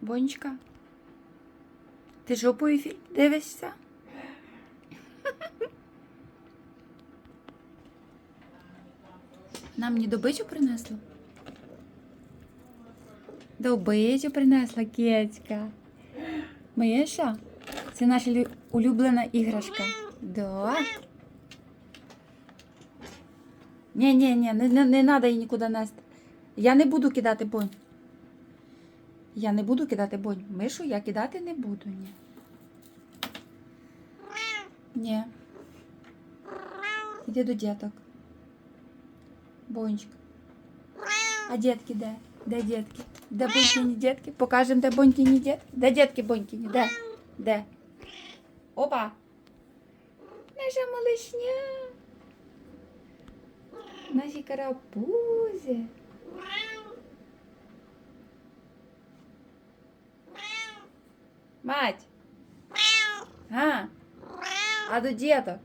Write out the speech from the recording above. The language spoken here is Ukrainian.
Бонечка. Ти жопою фільм дивишся? Нам мені добичу принесло? Добичу принесла кецька. Миша, це наша улюблена іграшка. Да. Ні, ні, ні, не, не, не треба її нікуди нести. Я не буду кидати бонь. Я не буду кидати бонь. Мишу я кидати не буду, ні. Ні. Іди до діток. Бонечка. А дітки де? Де дітки? Де бонькіні дітки? Покажемо, де бонькіні дітки? Де дітки бонькіні? Де? Де? Опа! Наша малышня. Наші карапузи. Мать! А, а до діток?